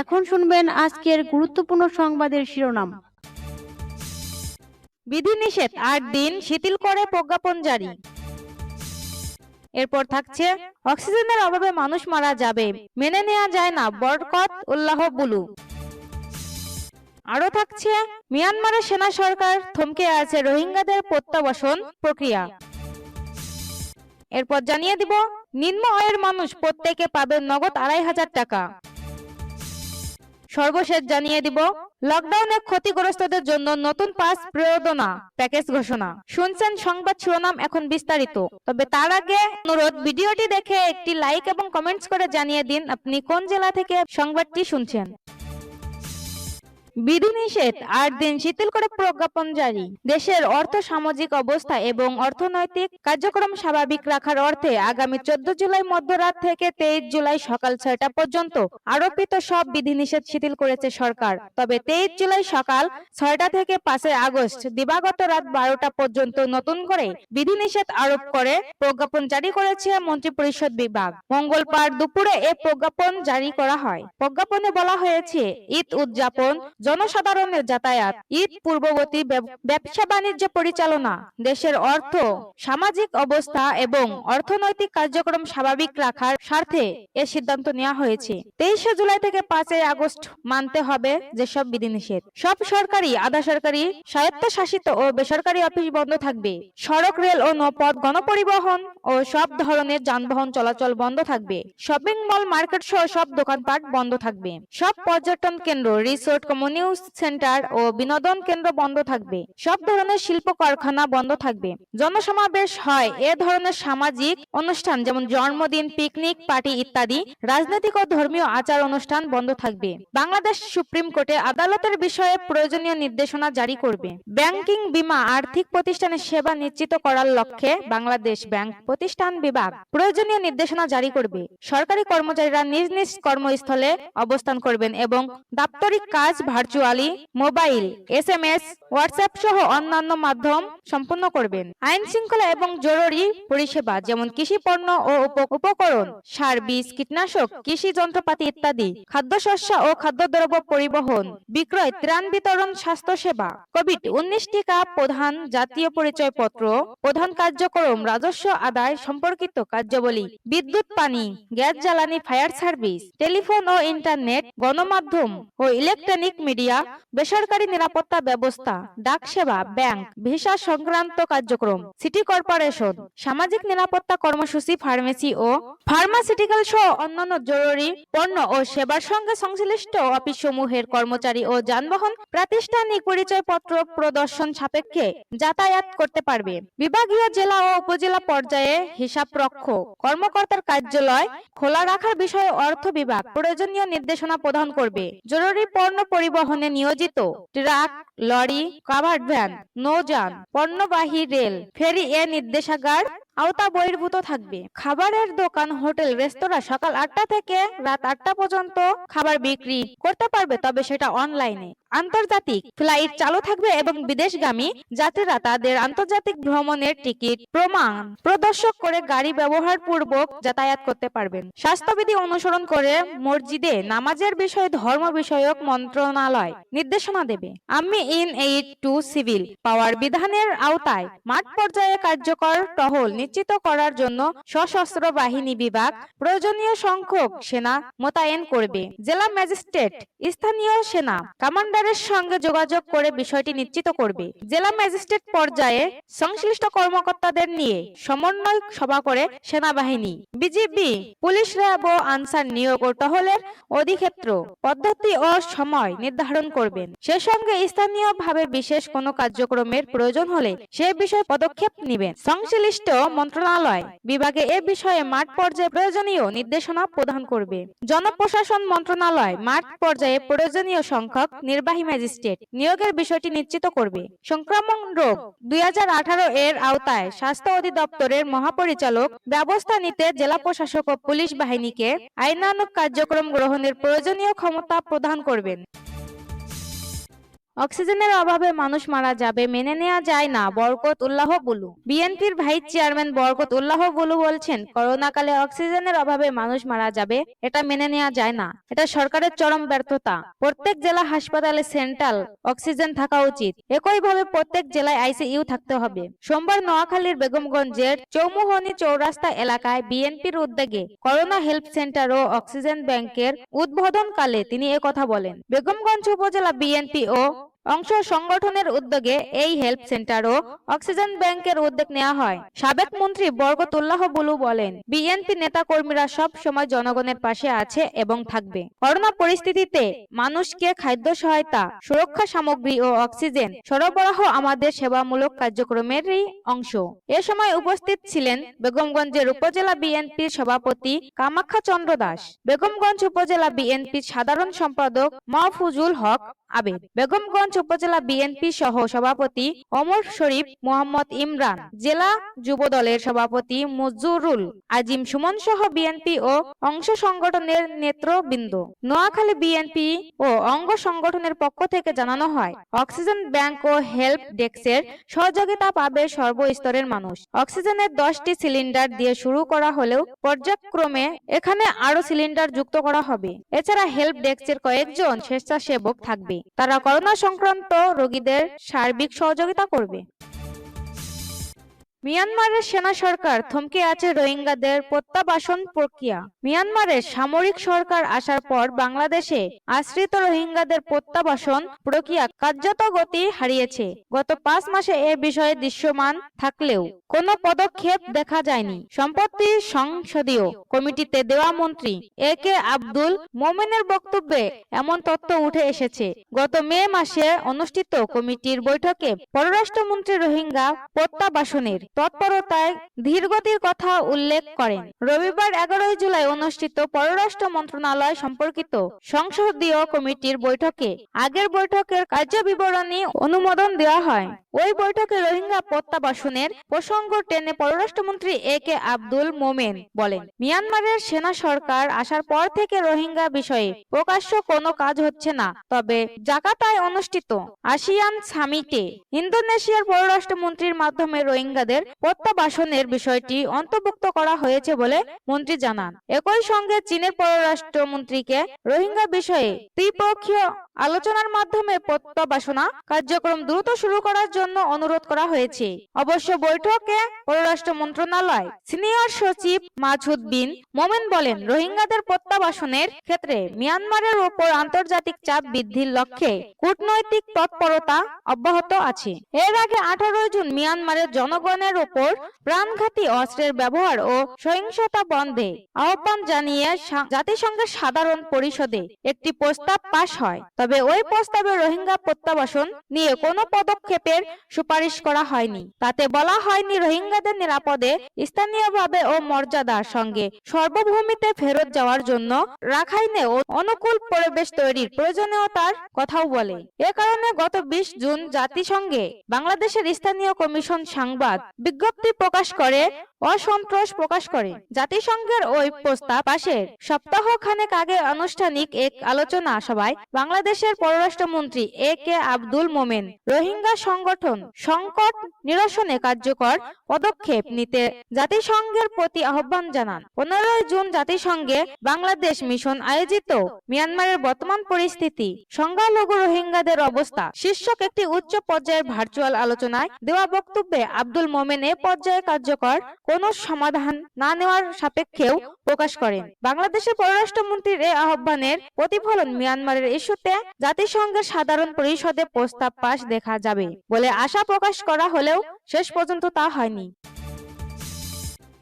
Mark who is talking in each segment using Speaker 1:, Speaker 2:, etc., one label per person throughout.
Speaker 1: এখন শুনবেন আজকের গুরুত্বপূর্ণ সংবাদের শিরোনাম।
Speaker 2: বিধিনিষেধ আট দিন শিথিল করে প্রজ্ঞাপন জারি। এরপর থাকছে, অক্সিজেনের অভাবে মানুষ মারা যাবে, মেনে নেওয়া যায় না, বরকত উল্লাহ বুলু। আরও থাকছে, মিয়ানমারের সেনা সরকার থমকে আছে রোহিঙ্গাদের প্রত্যাবাসন প্রক্রিয়া। এরপর জানিয়ে দিব, নিম্ন আয়ের মানুষ প্রত্যেকে পাবে নগদ আড়াই হাজার টাকা। সর্বশেষ জানিয়ে দিব লকডাউনে ক্ষতিগ্রস্তদের জন্য নতুন পাস প্রয়োজনা প্যাকেজ ঘোষণা। শুনছেন সংবাদ শিরোনাম এখন বিস্তারিত। তবে তার আগে অনুরোধ, ভিডিওটি দেখে একটি লাইক এবং কমেন্টস করে জানিয়ে দিন আপনি কোন জেলা থেকে সংবাদটি শুনছেন। বিধিনিষেধ আট দিন শিথিল করে প্রজ্ঞাপন জারি। দেশের অর্থ সামাজিক অবস্থা এবং অর্থনৈতিক কার্যক্রম স্বাভাবিক রাখার অর্থে আগামী চোদ্দ জুলাই মধ্যরাত থেকে তেইশ জুলাই সকাল ছয়টা পর্যন্ত আরোপিত সব বিধিনিষেধ শিথিল করেছে সরকার। তবে তেইশ জুলাই সকাল ছয়টা থেকে পাঁচই আগস্ট দিবাগত রাত বারোটা পর্যন্ত নতুন করে বিধিনিষেধ আরোপ করে প্রজ্ঞাপন জারি করেছে মন্ত্রিপরিষদ বিভাগ। মঙ্গলবার দুপুরে এ প্রজ্ঞাপন জারি করা হয়। প্রজ্ঞাপনে বলা হয়েছে ঈদ উদযাপন জনসাধারণের যাতায়াত, ঈদ পূর্ববর্তী ব্যব- ব্যবসা বাণিজ্য পরিচালনা, দেশের অর্থ, সামাজিক অবস্থা এবং অর্থনৈতিক কার্যক্রম স্বাভাবিক রাখার স্বার্থে এ সিদ্ধান্ত নেওয়া হয়েছে। তেইশে জুলাই থেকে পাঁচই আগস্ট মানতে হবে যেসব বিধিনিষেধ। সব সরকারি, আধা সরকারি, স্বায়ত্তশাসিত ও বেসরকারি অফিস বন্ধ থাকবে। সড়ক, রেল ও নৌপথ গণপরিবহন ও সব ধরনের যানবাহন চলাচল বন্ধ থাকবে। শপিং মল মার্কেট সহ সব দোকানপাট বন্ধ থাকবে। সব পর্যটন কেন্দ্র, রিসোর্ট কমিউনিটি সেন্টার ও বিনোদন কেন্দ্র বন্ধ থাকবে। সব ধরনের শিল্প কারখানা বন্ধ থাকবে। জনসমাবেশ হয় এ ধরনের সামাজিক অনুষ্ঠান, যেমন জন্মদিন পিকনিক পার্টি ইত্যাদি। রাজনৈতিক ও ধর্মীয় আচার অনুষ্ঠান বন্ধ থাকবে। বাংলাদেশ সুপ্রিম কোর্টে আদালতের বিষয়ে প্রয়োজনীয় নির্দেশনা জারি করবে। ব্যাংকিং বীমা আর্থিক প্রতিষ্ঠানের সেবা নিশ্চিত করার লক্ষ্যে বাংলাদেশ ব্যাংক প্রতিষ্ঠান বিভাগ প্রয়োজনীয় নির্দেশনা জারি করবে। সরকারি কর্মচারীরা নিজ নিজ কর্মস্থলে অবস্থান করবেন এবং দাপ্তরিক কাজ virtually mobile S M S WhatsApp সহ অন্যান্য মাধ্যম সম্পন্ন করবেন। আইন শৃঙ্খলা এবং জরুরি পরিষেবা যেমন কৃষি পণ্য ও উপকরণ, সার বীজ, কীটনাশক, কৃষি যন্ত্রপাতি ইত্যাদি, খাদ্যশস্য ও খাদ্যদ্রব্য পরিবহন, বিক্রয়, ত্রাণ বিতরণ স্বাস্থ্য সেবা কোভিড উনিশ টিকা প্রধান জাতীয় পরিচয়পত্র, প্রধান কার্যক্রম রাজস্ব আদায় সম্পর্কিত কার্যাবলী, বিদ্যুৎ, পানি, গ্যাস, জ্বালানি, ফায়ার সার্ভিস, টেলিফোন ও ইন্টারনেট, গণমাধ্যম ও ইলেকট্রনিক মিডিয়া বেসরকারি নিরাপত্তা ব্যবস্থা, ডাক সেবা, ব্যাংক, ভিসা সংক্রান্ত কার্যক্রম সিটি কর্পোরেশন সামাজিক নিরাপত্তা কর্মসূচি ফার্মেসি ও ফার্মাসিউটিক্যাল সহ অন্যান্য জরুরি পণ্য ও সেবার সঙ্গে সংশ্লিষ্ট অফিস সমূহের কর্মচারী ও যানবাহন প্রাতিষ্ঠানিক পরিচয়পত্র প্রদর্শন সাপেক্ষে যাতায়াত করতে পারবে। বিভাগীয় জেলা ও উপজেলা পর্যায়ে হিসাব রক্ষক, কর্মকর্তার কার্যালয় খোলা রাখার বিষয়ে অর্থ বিভাগ প্রয়োজনীয় নির্দেশনা প্রদান করবে। জরুরি পণ্য পরিবহনে নিয়োজিত। ট্রাক লরি, কাভার্ড ভ্যান, নৌযান, পণ্যবাহী রেল, ফেরি এ নির্দেশাগার আওতা বহির্ভূত থাকবে। খাবারের দোকান, হোটেল, রেস্তোরাঁ সকাল আটটা থেকে রাত আটটা পর্যন্ত খাবার বিক্রি করতে পারবে, তবে সেটা অনলাইনে। আন্তর্জাতিক ফ্লাইট চালু থাকবে এবং বিদেশগামী যাত্রীরা তাদের আন্তর্জাতিক ভ্রমণের টিকিট প্রমাণ প্রদর্শক করে গাড়ি ব্যবহার পূর্বক যাতায়াত করতে পারবেন। স্বাস্থ্যবিধি অনুসরণ করে মসজিদে নামাজের বিষয়ে ধর্ম বিষয়ক মন্ত্রণালয় নির্দেশনা দেবে। আমি ইন টু সিভিল পাওয়ার বিধানের আওতায় মাঠ পর্যায়ে কার্যকর টহল নিশ্চিত করার জন্য সশস্ত্র বাহিনী বিভাগ প্রয়োজনীয় সংখ্যক সেনা মোতায়েন করবে। জেলা ম্যাজিস্ট্রেট, স্থানীয় সেনা কমান্ডারের সঙ্গে যোগাযোগ করে বিষয়টি নিশ্চিত করবে। জেলা ম্যাজিস্ট্রেট পর্যায়ে সংশ্লিষ্ট কর্মকর্তাদের নিয়ে সমন্বয় সভা করে সেনাবাহিনী, বিজিবি, পুলিশ র্যাব ও আনসার নিয়োগ ও টহলের অধিক্ষেত্র, পদ্ধতি ও সময় নির্ধারণ করবেন। সে সঙ্গে স্থানীয়ভাবে বিশেষ কোনো কার্যক্রমের প্রয়োজন হলে সে বিষয়ে পদক্ষেপ নেবেন। সংশ্লিষ্ট মন্ত্রণালয় বিভাগে এ বিষয়ে মাঠ পর্যায়ে প্রয়োজনীয় নির্দেশনা প্রদান করবে। জনপ্রশাসন মন্ত্রণালয় মাঠ পর্যায়ে প্রয়োজনীয় সংখ্যক নির্বাহী ম্যাজিস্ট্রেট নিয়োগের বিষয়টি নিশ্চিত করবে। সংক্রমণ রোগ দুই হাজার আঠারো এর আওতায় স্বাস্থ্য অধিদপ্তরের মহাপরিচালক ব্যবস্থা নিতে জেলা প্রশাসক ও পুলিশ বাহিনীকে আইনানুক কার্যক্রম গ্রহণের প্রয়োজনীয় ক্ষমতা প্রদান করবেন। অক্সিজেনের অভাবে মানুষ মারা যাবে, মেনে নেওয়া যায় না, বরকত উল্লাহ বুলু বিএনপির ভাইস চেয়ারম্যান বরকত উল্লাহ বুলু বলছেন, করোনাকালে অক্সিজেনের অভাবে মানুষ মারা যাবে, এটা মেনে নেওয়া যায় না, এটা সরকারের চরম ব্যর্থতা। প্রত্যেক জেলা হাসপাতালে, সেন্ট্রাল অক্সিজেন থাকা উচিত। একইভাবে প্রত্যেক জেলায় আইসিইউ থাকতে হবে। সোমবার নোয়াখালীর বেগমগঞ্জের চৌমুহনী চৌরাস্তা এলাকায় বিএনপির উদ্যোগে করোনা হেল্প সেন্টার ও অক্সিজেন ব্যাংকের উদ্বোধনকালে তিনি কথা বলেন। বেগমগঞ্জ উপজেলা বিএনপি ও অংশ সংগঠনের উদ্যোগে এই হেল্প সেন্টার ও অক্সিজেন ব্যাংকের উদ্যোগ নেওয়া হয়। সাবেক মন্ত্রী বরকতুল্লাহ বুলু বলেন, বিএনপি নেতা কর্মীরা সব সময় জনগণের পাশে আছে এবং থাকবে। করোনা পরিস্থিতিতে মানুষকে খাদ্য সহায়তা, সুরক্ষা সামগ্রী ও অক্সিজেন সরবরাহ আমাদের সেবামূলক কার্যক্রমেরই অংশ। এ সময় উপস্থিত ছিলেন বেগমগঞ্জের উপজেলা বিএনপির সভাপতি কামাখ্যা চন্দ্র দাস, বেগমগঞ্জ উপজেলা বিএনপির সাধারণ সম্পাদক মাহফুজুল হক আবেদ, বেগমগঞ্জ উপজেলা বিএনপি সহ সভাপতি অমর শরীফ, মোহাম্মদ ইমরান, জেলা যুব দলের সভাপতি মজুরুল আজিম সুমন সহ বিএনপি ও অংশ সংগঠনের নেতৃবৃন্দ। নোয়াখালী বিএনপি ও অঙ্গ সংগঠনের পক্ষ থেকে জানানো হয়, অক্সিজেন ব্যাংক ও হেল্প ডেস্কের সহযোগিতা পাবে সর্বস্তরের মানুষ। অক্সিজেনের দশটি সিলিন্ডার দিয়ে শুরু করা হলেও পর্যায়ক্রমে এখানে আরও সিলিন্ডার যুক্ত করা হবে। এছাড়া হেল্প ডেস্কের কয়েকজন স্বেচ্ছাসেবক থাকবে। তারা করোনা সংক্রান্ত রোগীদের সার্বিক সহযোগিতা করবে। মিয়ানমারের সেনা সরকার থমকে আছে রোহিঙ্গাদের প্রত্যাবাসন প্রক্রিয়া। মিয়ানমারের সামরিক সরকার আসার পর বাংলাদেশে আশ্রিত রোহিঙ্গাদের প্রত্যাবাসন প্রক্রিয়া কার্যত গতি হারিয়েছে। গত পাঁচ মাসে এ বিষয়ে দৃশ্যমান থাকলেও কোনো পদক্ষেপ দেখা যায়নি। সম্প্রতি সংসদীয় কমিটিতে দেওয়া মন্ত্রী এ কে আব্দুল মোমেনের বক্তব্যে এমন তথ্য উঠে এসেছে। গত মে মাসে অনুষ্ঠিত কমিটির বৈঠকে পররাষ্ট্রমন্ত্রী রোহিঙ্গা প্রত্যাবাসনের তৎপরতায় ধীরগতির কথা উল্লেখ করেন। রবিবার এগারোই জুলাই অনুষ্ঠিত পররাষ্ট্র মন্ত্রণালয় সম্পর্কিত সংসদীয় কমিটির বৈঠকে আগের বৈঠকের কার্যবিবরণী অনুমোদন দেওয়া হয়। ওই বৈঠকে রোহিঙ্গা প্রত্যাবাসনের প্রসঙ্গ টেনে পররাষ্ট্রমন্ত্রী এ কে আব্দুল মোমেন বলেন, মিয়ানমারের সেনা সরকার আসার পর থেকে রোহিঙ্গা বিষয়ে প্রকাশ্য কোনো কাজ হচ্ছে না। তবে জাকাতায় অনুষ্ঠিত আসিয়ান সামিটে ইন্দোনেশিয়ার পররাষ্ট্রমন্ত্রীর মাধ্যমে রোহিঙ্গাদের প্রত্যাবাসনের বিষয়টি অন্তর্ভুক্ত করা হয়েছে বলে মন্ত্রী জানান। একই সঙ্গে চীনের পররাষ্ট্রমন্ত্রীকে রোহিঙ্গা বিষয়ে ত্রিপক্ষীয় আলোচনার মাধ্যমে প্রত্যাবাসনা কার্যক্রম দ্রুত শুরু করার জন্য অনুরোধ করা হয়েছে। অবশ্য বৈঠকে পররাষ্ট্র মন্ত্রণালয় সিনিয়র সচিব মাসুদ বিন মোমেন বলেন, রোহিঙ্গাদের প্রত্যাবাসনের ক্ষেত্রে মিয়ানমারের ওপর আন্তর্জাতিক চাপ বৃদ্ধির লক্ষ্যে কূটনৈতিক তৎপরতা অব্যাহত আছে। এর আগে আঠারোই জুন মিয়ানমারের জনগণের ওপর প্রাণঘাতী অস্ত্রের ব্যবহার ও সহিংসতা বন্ধে আহ্বান জানিয়ে জাতিসংঘের সাধারণ পরিষদে একটি প্রস্তাব পাশ হয়। তবে ওই প্রস্তাবে রোহিঙ্গা প্রত্যাবাসন নিয়ে কোনো পদক্ষেপের সুপারিশ করা হয়নি। তাতে বলা হয়নি রোহিঙ্গাদের নিরাপদে স্থানীয়ভাবে ও মর্যাদার সঙ্গে সর্বভূমিতে ফেরত যাওয়ার জন্য রাখাইনে ও অনুকূল পরিবেশ তৈরির প্রয়োজনীয়তার কথাও বলে। এ কারণে গত বিশ জুন জাতিসংঘে বাংলাদেশের স্থানীয় কমিশন সংবাদ বিজ্ঞপ্তি প্রকাশ করে অসন্তোষ প্রকাশ করে। জাতিসংঘের ওই প্রস্তাব পাশের সপ্তাহ খানেক আগে আনুষ্ঠানিক এক আলোচনা সভায় বাংলাদেশের পররাষ্ট্রমন্ত্রী এ কে আব্দুল মোমেন রোহিঙ্গা সংগঠন সংকট নিরসনে কার্যকর পদক্ষেপ নিতে জাতিসংঘের প্রতি আহ্বান জানান। পনেরোই জুন জাতিসংঘে বাংলাদেশ মিশন আয়োজিত মিয়ানমারের বর্তমান পরিস্থিতি, সংখ্যালঘু রোহিঙ্গাদের অবস্থা, শীর্ষক একটি উচ্চ পর্যায়ের ভার্চুয়াল আলোচনায় দেওয়া বক্তব্যে আব্দুল মোমেন এ পর্যায়ে কার্যকর কোন সমাধান না নেওয়ার সাপেক্ষেও প্রকাশ করেন। বাংলাদেশের পররাষ্ট্রমন্ত্রীর এই আহ্বানের প্রতিফলন মিয়ানমারের ইস্যুতে জাতিসংঘের সাধারণ পরিষদে প্রস্তাব পাশ দেখা যাবে বলে আশা প্রকাশ করা হলেও শেষ পর্যন্ত তা হয়নি।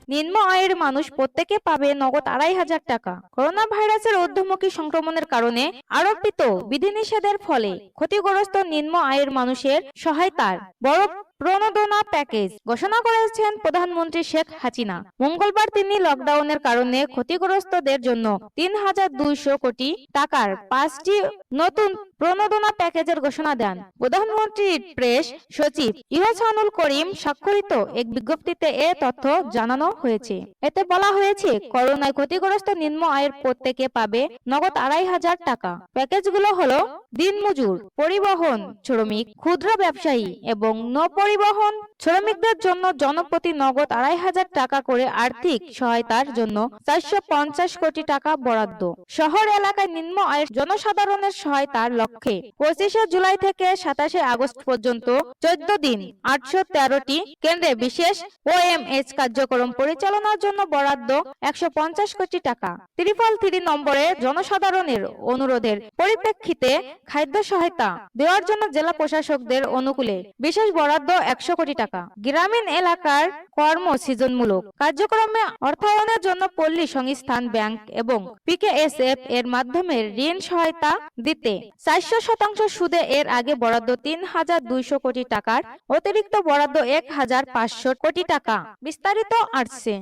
Speaker 2: নিম্ন আয়ের মানুষ প্রত্যেকে পাবে নগদ আড়াই হাজার টাকা। করোনা ভাইরাসের ঊর্ধ্বমুখী সংক্রমণের কারণে আরোপিত বিধিনিষেধের ফলে ক্ষতিগ্রস্ত নিম্ন আয়ের মানুষের সহায়তার বড় প্রণোদনা প্যাকেজ ঘোষণা করেছেন প্রধানমন্ত্রী শেখ হাসিনা। মঙ্গলবার তিনি লকডাউনের কারণে ক্ষতিগ্রস্তদের জন্য তিন হাজার দুইশো কোটি টাকার পাঁচটি নতুন প্রণোদনা প্যাকেজের ঘোষণা দেন। প্রধানমন্ত্রীর প্রেস সচিব ইহসানুল করিম স্বাক্ষরিত এক বিজ্ঞপ্তিতে এ তথ্য জানানো হয়েছে। এতে বলা হয়েছে, করোনায় ক্ষতিগ্রস্ত নিম্ন আয়ের প্রত্যেকে পাবে নগদ আড়াই হাজার টাকা। প্যাকেজগুলো হলো দিনমজুর পরিবহন শ্রমিক ক্ষুদ্র ব্যবসায়ী এবং নৌপরিবহন শ্রমিকদের জন্য জনপ্রতি নগদ আড়াই হাজার টাকা করে আর্থিক সহায়তার জন্য চারশো পঞ্চাশ কোটি টাকা বরাদ্দ। শহর এলাকায় নিম্ন আয়ের জনসাধারণের সহায়তার লক্ষ্যে পঁচিশে জুলাই থেকে সাতাশে আগস্ট পর্যন্ত চোদ্দ দিন আটশো তেরোটি কেন্দ্রে বিশেষ ও ওএমএস কার্যক্রম পরিচালনার জন্য বরাদ্দ একশো পঞ্চাশ কোটি টাকা। ত্রিফল থ্রি নম্বরে জনসাধারণের অনুরোধের পরিপ্রেক্ষিতে খাদ্য সহায়তা দেওয়ার জন্য জেলা প্রশাসকদের অনুকূলে বিশেষ বরাদ্দ একশো কোটি টাকা। গ্রামীণ এলাকার কর্ম সৃজনমূলক। কার্যক্রমে অর্থায়নের জন্য পল্লী সংস্থান ব্যাংক এবং পিকেএসএফ এর মাধ্যমে ঋণ সহায়তা দিতে। চারশো শতাংশ সুদে এর আগে বরাদ্দ তিন হাজার দুইশো কোটি টাকার, অতিরিক্ত বরাদ্দ এক হাজার পাঁচশো কোটি টাকা। বিস্তারিত আসছে।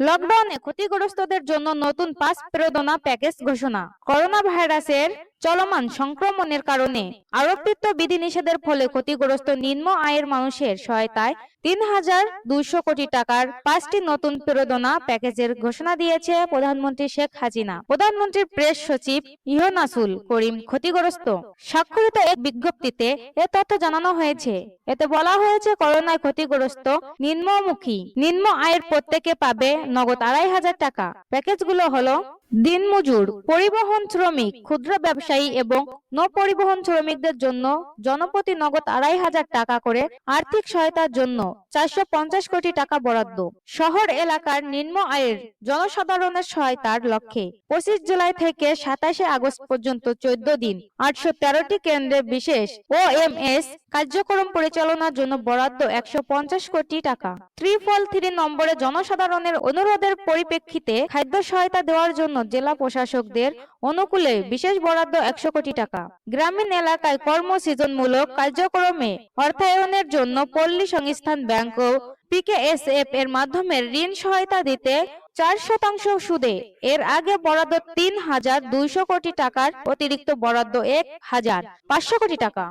Speaker 2: লকডাউনে ক্ষতিগ্রস্তদের জন্য নতুন পাঁচ প্রেরণা প্যাকেজ ঘোষণা। করোনা ভাইরাসের চলমান সংক্রমণের কারণে আরোপিত বিধিনিষেধের ফলে ক্ষতিগ্রস্ত নিম্ন আয়ের মানুষের সহায়তায় তিন হাজার দুইশো কোটি টাকার পাঁচটি নতুন প্রেরণা প্যাকেজের ঘোষণা দিয়েছে প্রধানমন্ত্রী শেখ হাসিনা। প্রধানমন্ত্রীর প্রেস সচিব ইহনাসুল করিম ক্ষতিগ্রস্ত। স্বাক্ষরিত এক বিজ্ঞপ্তিতে এ তথ্য জানানো হয়েছে। এতে বলা হয়েছে, করোনায় ক্ষতিগ্রস্ত নিম্নমুখী, নিম্ন আয়ের প্রত্যেকে পাবে নগদ আড়াই হাজার টাকা। প্যাকেজগুলো হলো দিনমজুর, পরিবহন শ্রমিক, ক্ষুদ্র ব্যবসায়ী এবং নৌপরিবহন শ্রমিকদের জন্য জনপ্রতি নগদ আড়াই হাজার টাকা করে আর্থিক সহায়তার জন্য চারশো পঞ্চাশ কোটি টাকা বরাদ্দ। শহর এলাকার নিম্ন আয়ের জনসাধারণের সহায়তার লক্ষ্যে পঁচিশ জুলাই থেকে সাতাশে আগস্ট পর্যন্ত চোদ্দ দিন, আটশো তেরোটি কেন্দ্রে বিশেষ ও এম এস কার্যক্রম পরিচালনার জন্য বরাদ্দ একশো পঞ্চাশ কোটি টাকা। ত্রিফল থ্রি নম্বরে জনসাধারণের অনুরোধের পরিপ্রেক্ষিতে খাদ্য সহায়তা দেওয়ার জন্য জেলা প্রশাসকদের অনুকূলে বিশেষ বরাদ্দ একশো কোটি টাকা। গ্রামীণ এলাকায় কর্মসৃজনমূলক কার্যক্রমে অর্থায়নের জন্য পল্লী সংস্থান ব্যাংক ও পিকেএসএফ এর মাধ্যমে ঋণ সহায়তা দিতে চার শতাংশ সুদে। এর আগে বরাদ্দ তিন হাজার দুইশো কোটি টাকার অতিরিক্ত বরাদ্দ এক হাজার পাঁচশো কোটি টাকা।